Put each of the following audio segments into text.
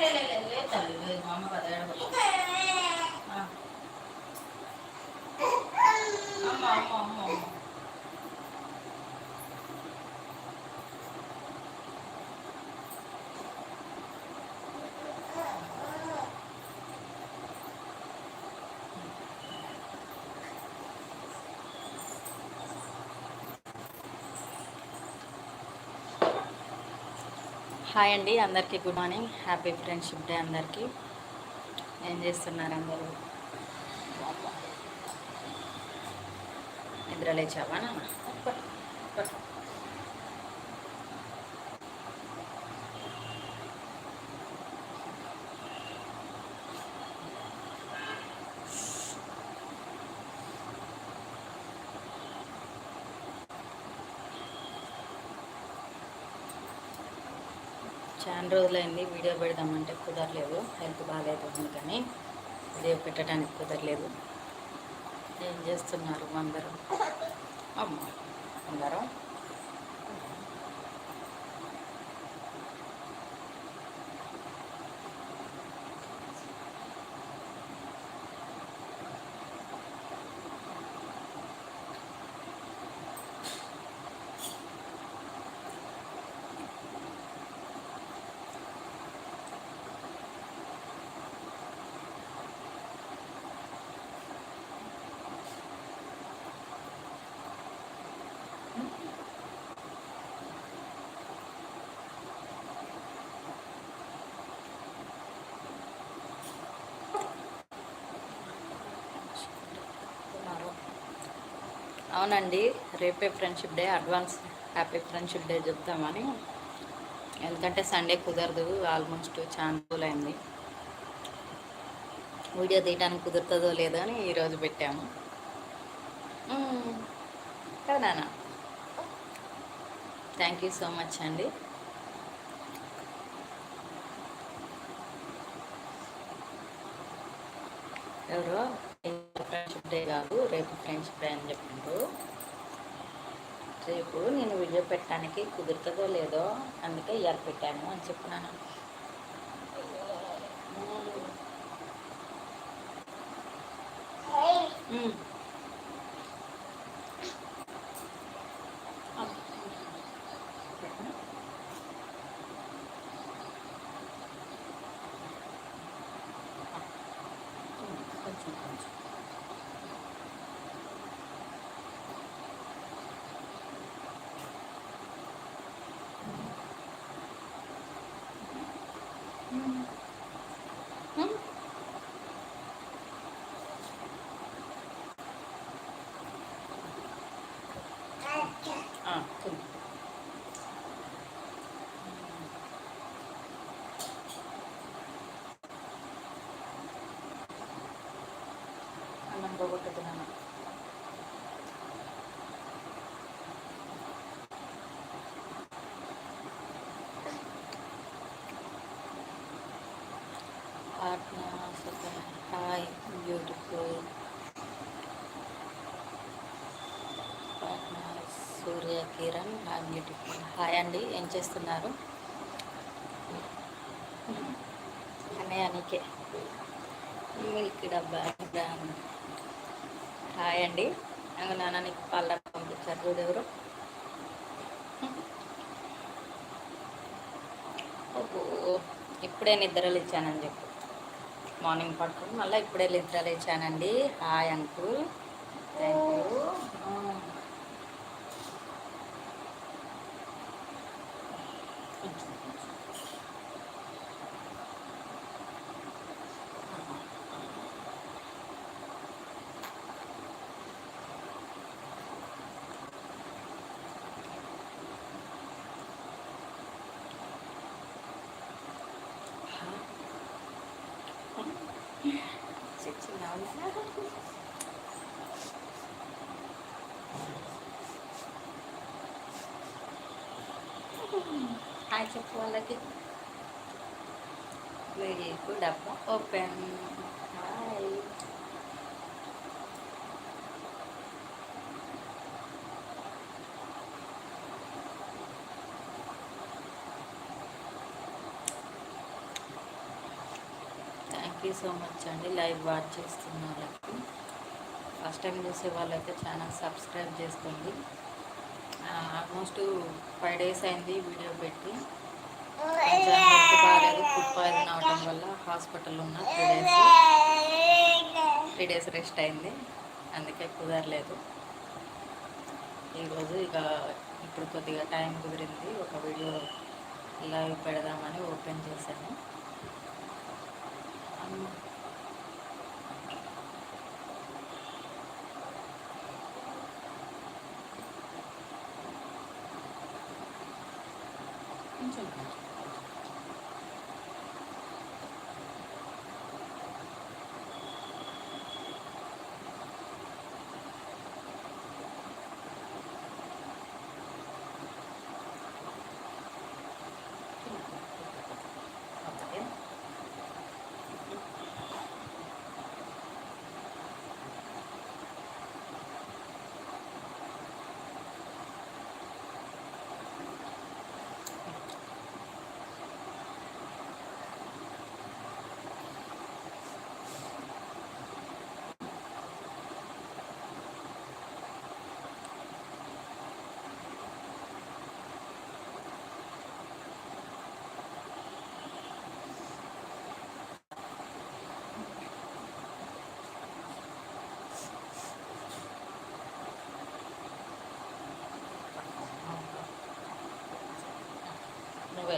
来来来来来，等一下。హాయ్ అండి అందరికీ good morning. Happy friendship day అందరికీ. ఏం చేస్తున్నారు అందరూ? నిద్ర లేచావా నాన్న? రెండు రోజులైంది వీడియో పెడదామంటే కుదరలేదు. హెల్త్ బాగాలేదు అందుకని వీడియో పెట్టడానికి కుదరలేదు. ఏం చేస్తున్నారు అందరూ అమ్మ అందరం ఉన్నారు. అవునండి. రేపే friendship day advance happy friendship day చెప్తామని. ఎందుకంటే సండే కుదరదు ఆల్మోస్ట్ చాలా రోజులైంది. వీడియో తీయడానికి కుదురుతుందో లేదో అని ఈరోజు పెట్టాము. కదా థ్యాంక్ యూ సో మచ్ అండి. ఎవరో? డే కాదు రేపు ఫ్రెండ్షిప్ డే అని చెప్పిండ్రు రేపు నేను వీడియో పెట్టడానికి కుదురుతుందో లేదో అందుకే ఇవాళ పెట్టాను అని చెప్పినాను. మ్మ్. కిరణ్ హాయ్ బ్యూటిఫుల్ హాయ్ అండి ఏం చేస్తున్నారు? అన్నయ్య మిల్క్ డబ్బా హాయ్ అండి. అంగ నాన్న నీకు పళ్ళ పంపించారు చూడు ఇప్పుడే నిద్రలు ఇచ్చానని చెప్పు. మార్నింగ్ పడుకుని మళ్ళీ ఇప్పుడే నిద్రలు ఇచ్చానండి hi uncle. Thank you hi చెప్పు వాళ్ళకి వెరీ గుడ్ అబ్బా ఓపెన్ సో మచ్ అండి. లైవ్ వాచ్ చేస్తున్న వాళ్ళకి ఫస్ట్ టైం చూసే వాళ్ళైతే ఛానల్ సబ్స్క్రైబ్ చేసుకోండి. ఆల్మోస్ట్ ఫైవ్ డేస్ అయింది వీడియో పెట్టి. బాగాలేదు ఫుడ్ పాయిజన్ అవడం వల్ల హాస్పిటల్ ఉన్న three days three days rest అయింది. అందుకే కుదరలేదు. ఈరోజు ఇక ఇప్పుడు కొద్దిగా టైం కుదిరింది. ఒక వీడియో లైవ్ పెడదామని ఓపెన్ చేశాను. Amen.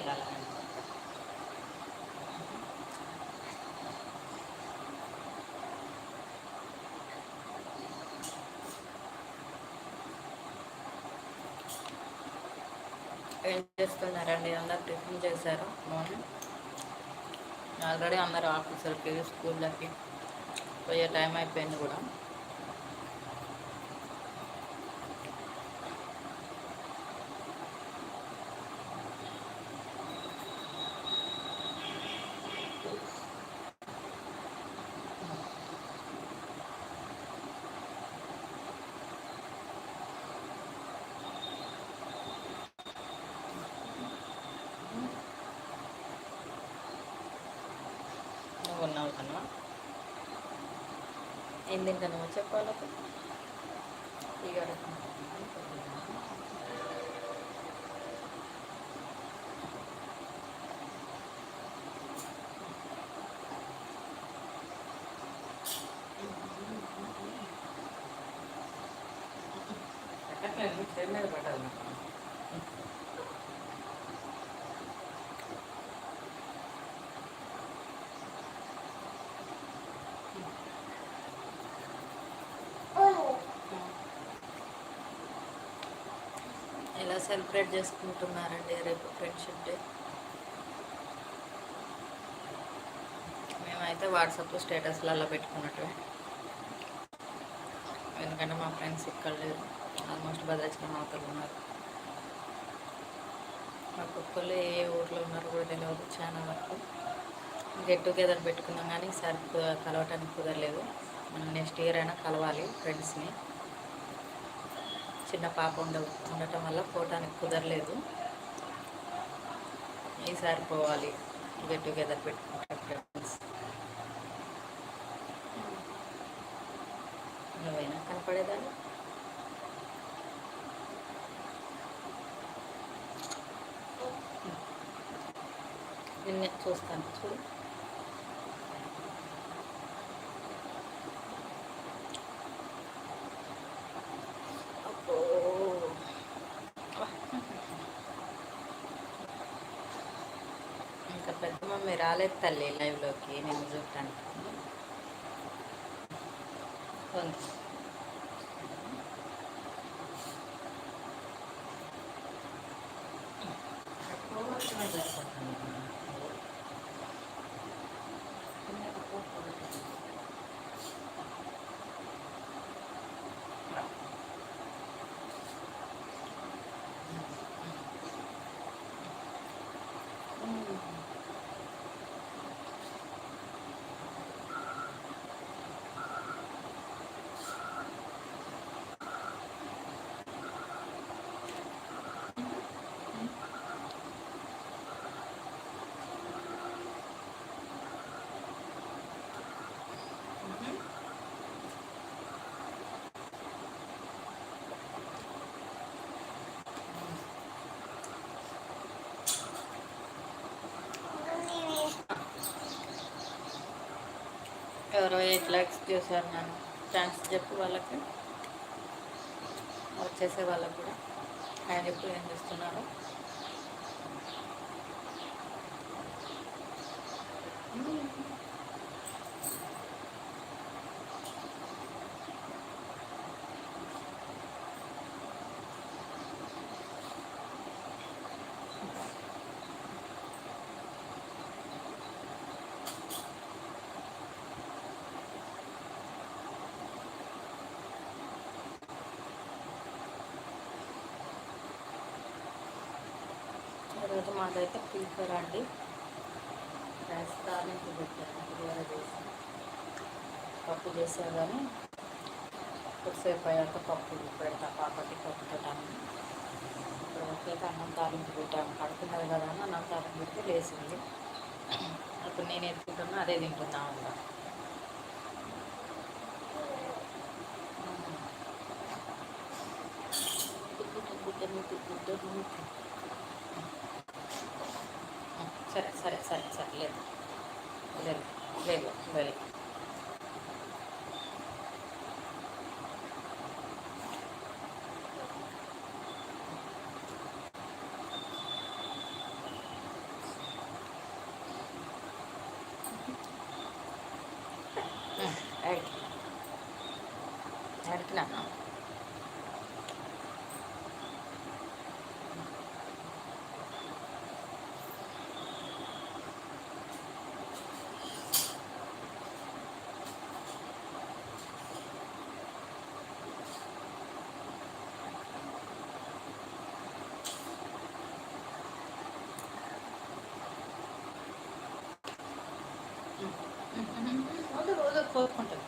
నువ్వు వెళ్ళాలి ఏం చేస్తున్నారండి అందరు టిఫిన్ చేశారు మార్నింగ్ ఆల్రెడీ అందరు ఆఫీసర్కి స్కూళ్ళకి పోయే టైం అయిపోయింది కూడా ఏం తింటాను చెప్పాలకు ఇక పట్టాలి. సెలబ్రేట్ చేసుకుంటున్నారండి రేపు ఫ్రెండ్షిప్ డే. మేమైతే వాట్సాప్లో స్టేటస్లలో పెట్టుకున్నట్టు ఎందుకంటే మా ఫ్రెండ్స్ ఇక్కడ లేరు. ఆల్మోస్ట్ భద్రాచలం అవతలు ఉన్నారు. ఒక్కొక్కరు ఏ ఊర్లో ఉన్నారో కూడా తెలియదు చాలా వరకు. గెట్ టుగెదర్ పెట్టుకున్నాం కానీ ఈసారి కలవటానికి కుదరలేదు. మనం నెక్స్ట్ ఇయర్ అయినా కలవాలి ఫ్రెండ్స్ని. చిన్న పాప ఉండ ఉండటం వల్ల పోవటానికి కుదరలేదు. ఈసారి పోవాలి. గెట్ టుగెదర్ పెట్టుకుంటాం ఫ్రెండ్స్ నువ్వైనా కనపడేదాన్ని? నిన్నే చూస్తాను. చూడు. రాలేదు తల్లి లైవ్లోకి నేను చూడటానికి ఎవరో ఎయిట్ ల్యాక్స్ చూసారు నన్ను? థ్యాంక్స్ చెప్పు వాళ్ళకి. వచ్చేసే వాళ్ళకి కూడా. ఆయన ఎప్పుడు ఏం చేస్తున్నారు. ఈరోజు మాదైతే పులిహోర అండి. రైస్ తాలింపు పెట్టాను పులిహోర చేసి పప్పు చేసా కానీ కొద్దిసేపు అయ్యాక పప్పు పెడతా పాపకి పప్పు పెట్టాను ఇప్పుడు ఒకే అన్నం తాలింపు పెట్టాను కడుతున్నారు కదా అని అన్నం తాలింపు పెడితే లేచింది. అప్పుడు నేను ఎత్తుకుంటున్నా అదే తింటున్నా ఉంటా సరే సరే సరే సరే లేదు లేదు లేదు లేదు అడిగి అడిగినా puedo.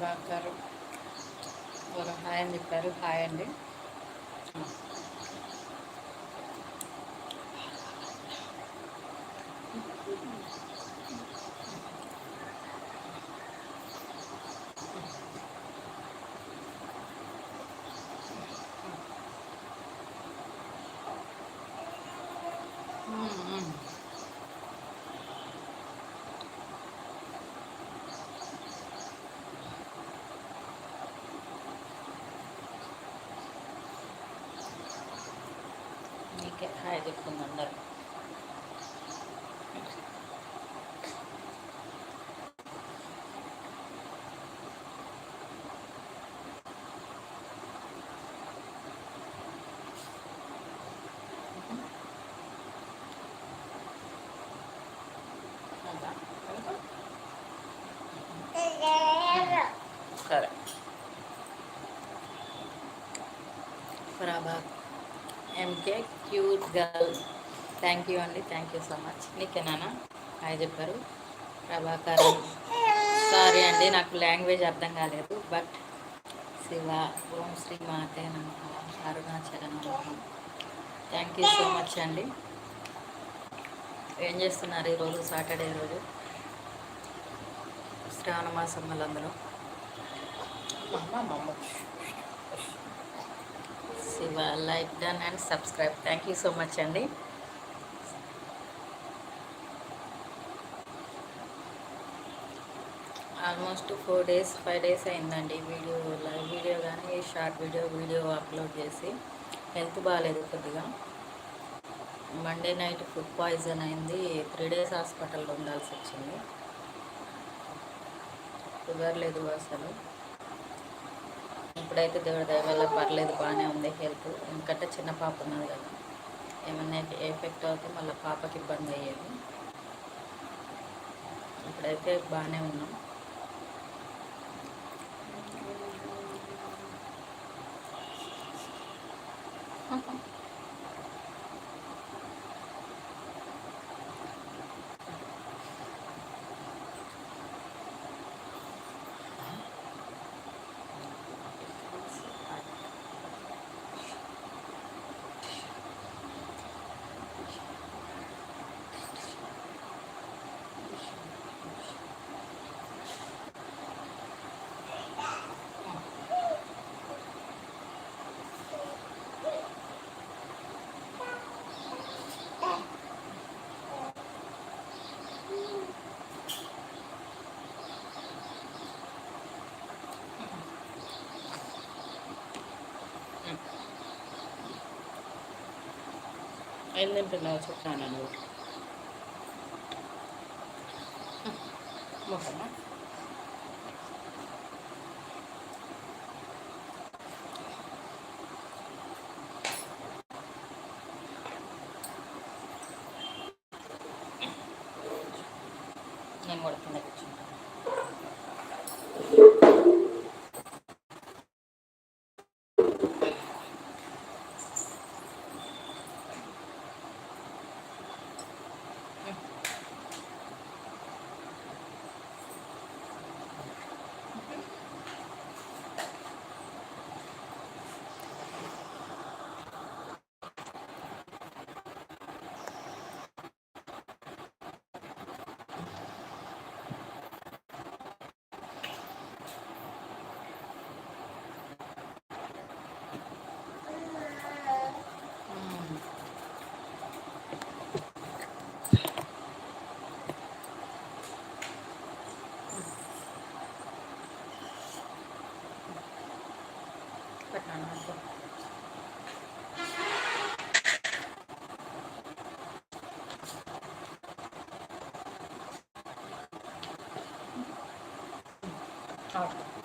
ప్రభాకర్ గారు. హాయ్ అని చెప్పారు. హాయ్ అండి. నీకే హాయ్ చెప్తుంది అందరు ఉందా? కనుక్కో. సరే ప్రభా ఎంకే క్యూట్ గర్ల్. థ్యాంక్ యూ అండి థ్యాంక్ యూ సో మచ్. నీకేనా హాయ్ చెప్పారు. ప్రభాకర్ సారీ అండి నాకు లాంగ్వేజ్ అర్థం కాలేదు బట్ శివ ఓం శ్రీ మాతే నమ Arunachalam thank you so much అండి. ఏం చేస్తున్నారు ఈరోజు సాటర్డే రోజు? శ్రావణ మాసం వాళ్ళందరూ Shiva. Like done and subscribe thank you so much అండి. Almost four days five days అయిందండి వీడియో. లైవ్ వీడియో కానీ షార్ట్ వీడియో వీడియో అప్లోడ్ చేసి హెల్త్ బాగాలేదు కొద్దిగా. మండే నైట్ ఫుడ్ పాయిజన్ అయింది. త్రీ డేస్ హాస్పిటల్లో ఉండాల్సి వచ్చింది. షుగర్ లేదు అసలు. అయితే దేవుడి దయ వల్ల పర్లేదు బాగానే ఉంది హెల్త్. ఎందుకంటే చిన్న పాప ఉన్నది కదా. ఏమన్నా ఎఫెక్ట్ అవుతే మళ్ళీ పాపకి ఇబ్బంది అయ్యేది. ఇప్పుడైతే బాగానే ఉన్నాం. അതിൽ നിന്ന് പിള്ളേർ ചുട്ടാനാണ് ఓకే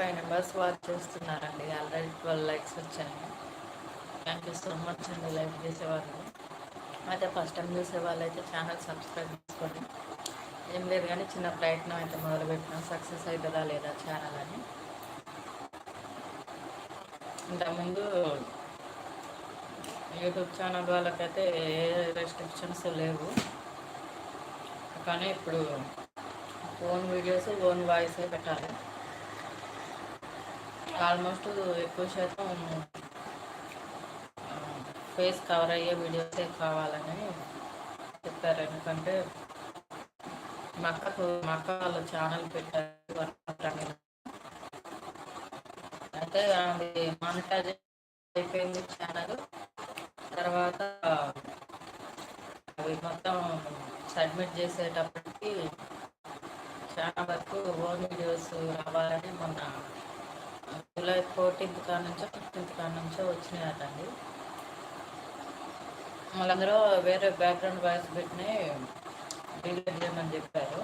ఫైవ్ మెంబర్స్ వాచ్ చేస్తున్నారండి. ఆల్రెడీ ట్వెల్వ్ లైక్స్ వచ్చాయి. థ్యాంక్ యూ సో మచ్ అండి లైక్ చేసేవాళ్ళు. అయితే ఫస్ట్ టైం చూసే వాళ్ళు అయితే ఛానల్ సబ్స్క్రైబ్ చేసుకోండి. ఏం లేదు కానీ చిన్న ప్రయత్నం అయితే మొదలుపెట్టినా. సక్సెస్ అవుతుందా లేదా ఛానల్ అని. ఇంతకుముందు యూట్యూబ్ ఛానల్ వాళ్ళకైతే ఏ రెస్ట్రిక్షన్స్ లేవు. కానీ ఇప్పుడు ఓన్ వీడియోస్ ఓన్ వాయిసే పెట్టాలి. ఆల్మోస్ట్ ఎక్కువ శాతం ఫేస్ కవర్ అయ్యే వీడియోసే కావాలని చెప్పారు. ఎందుకంటే మా అక్కకు మా అక్క వాళ్ళు ఛానల్ పెట్టారు అయితే అది మానిటైజ్ అయిపోయింది ఛానల్. తర్వాత అవి మొత్తం సబ్మిట్ చేసేటప్పటికి చాలా వరకు ఓన్ వీడియోస్ రావాలని మొన్న జూలై ఫోర్టీన్త్ కాడ నుంచో ఫిఫ్టీన్త్ కాడ నుంచో వచ్చినాయటండి. వాళ్ళందరూ వేరే బ్యాక్గ్రౌండ్ వాయిస్ పెట్టిన డిలీట్ చేయమని చెప్పారు.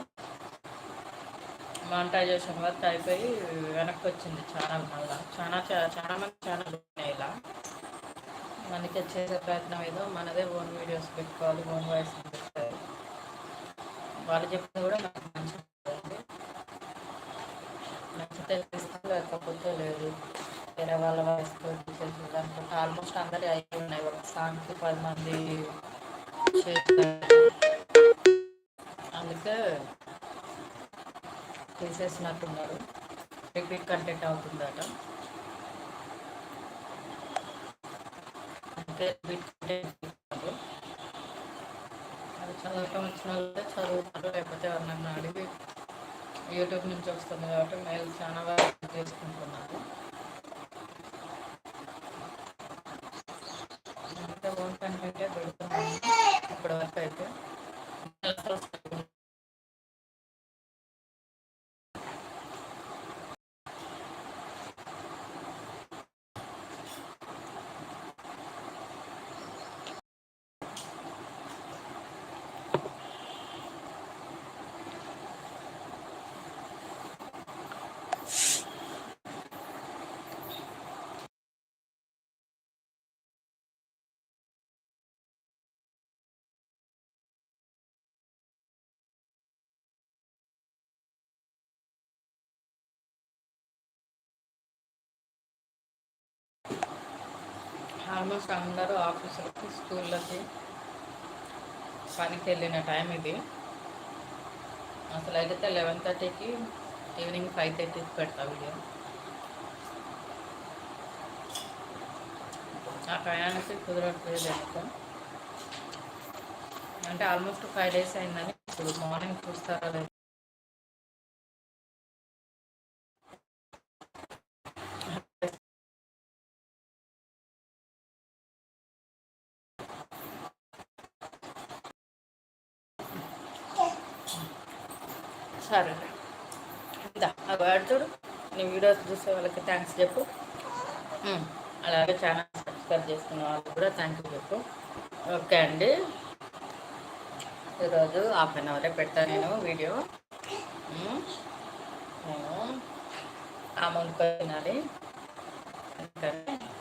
మానిటైజేషన్ వర్క్ అయిపోయి వెనక్కి వచ్చింది ఛానల్ మళ్ళీ. చాలా చాలా మంది ఛానల్ ఉన్నాయి ఇలా. మనకి చేసే ప్రయత్నం ఏదో మనదే ఓన్ వీడియోస్ పెట్టుకోవాలి ఓన్ వాయిస్ పెట్టుకోవాలి. వాళ్ళు చెప్పింది కూడా నాకు మంచిగా ఉంటుంది. నచ్చితే ఇస్తాం లేకపోతే లేదు వేరే వాళ్ళ వాయిస్ చేసేదానికి ఆల్మోస్ట్ అందరి అయి ఉన్నాయి. ఒక సాంగ్కి పది మంది అందుకే తీసేసినట్టున్నారు. Repeat content అవుతుందట. అంటే రిపీట్ కంటెంట్ అది చదవటం వచ్చిన వాళ్ళే చదువుతారు. లేకపోతే ఎవరినన్నా అడిగి యూట్యూబ్ నుంచి వస్తుంది కాబట్టి మేము చాలా వరకు చేసుకుంటున్నారు ఆల్మోస్ట్ అందరూ ఆఫీసులకి స్కూళ్ళకి పనికి వెళ్ళిన టైం ఇది. అసలు అయితే లెవెన్ థర్టీకి ఈవినింగ్ ఫైవ్ థర్టీకి పెడతా వీడియో. ఆ ప్రయాణానికి కుదరట్లేదు ఎందుకు. అంటే ఆల్మోస్ట్ ఫైవ్ డేస్ అయిందని ఇప్పుడు మార్నింగ్ చూస్తారా లేదు సరే ఇందా ఆ చూడు. నీ వీడియోస్ చూసే వాళ్ళకి థ్యాంక్స్ చెప్పు. అలాగే ఛానల్ సబ్స్క్రైబ్ చేసుకున్న వాళ్ళకి కూడా థ్యాంక్ యూ చెప్పు. ఓకే అండి. ఈరోజు హాఫ్ అన్ అవరే పెడతాను నేను వీడియో. నేను అమౌంట్ తినాలి.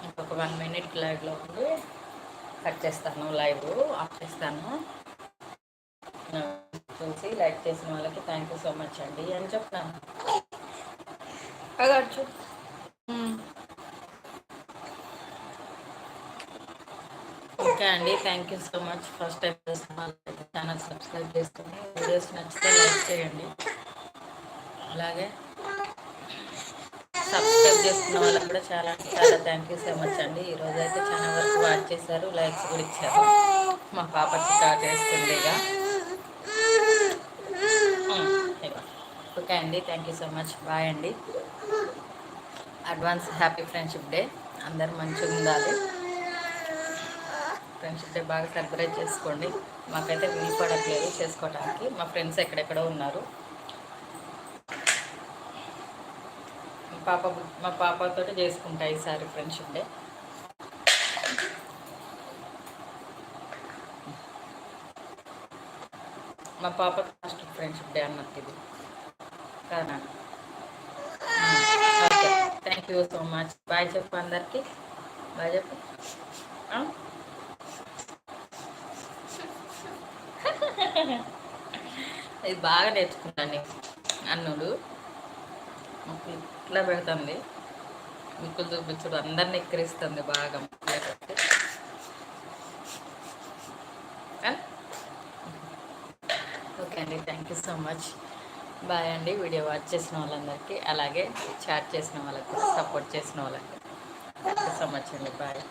ఇంకొక వన్ మినిట్ లైవ్లో ఉండి కట్ చేస్తాను లైవ్ ఆఫ్ చేస్తాను. చూసి లైక్ చేసిన వాళ్ళకి థ్యాంక్ యూ సో మచ్ అండి. అని చెప్తాను. అగచ్చు ఓకే అండి thank you so much first time channel subscribe చేసుకుని వీడియోస్ నచ్చితే లైక్ చేయండి. అలాగే సబ్స్క్రైబ్ చేసుకున్న వాళ్ళకి కూడా చాలా చాలా థ్యాంక్ యూ సో మచ్ అండి. ఈరోజు అయితే చాలా వరకు వాచ్ చేశారు లైక్స్ కూడా ఇచ్చారు. మా పాప స్టార్ట్ చేస్తుంది ఇక ఓకే అండి thank you so much bye అండి. అడ్వాన్స్ హ్యాపీ ఫ్రెండ్షిప్ డే అందరు మంచిగా ఉండాలి. ఫ్రెండ్షిప్ డే బాగా సెలబ్రేట్ చేసుకోండి. మాకైతే వీలు పడట్లేదు చేసుకోవడానికి మా ఫ్రెండ్స్ ఎక్కడెక్కడో ఉన్నారు. మా పాప మా పాపతో చేసుకుంటా ఈసారి ఫ్రెండ్షిప్ డే మా పాప ఫస్ట్ ఫ్రెండ్షిప్ డే అన్నట్టు ఇది. Thank you so much bye చెప్పు అందరికి. బాయ్ చెప్పు. ఇది బాగా నేర్చుకున్నాను అన్నుడు. ఇట్లా పెడుతుంది. ముక్కులు చూపించుడు అందరిని ఎక్కిరిస్తుంది బాగా ఓకే అండి thank you so much bye అండి. వీడియో వాచ్ చేసిన వాళ్ళందరికీ అలాగే చాట్ చేసిన వాళ్ళకి సపోర్ట్ చేసిన వాళ్ళకి. సో మచ్ అండి. బాయ్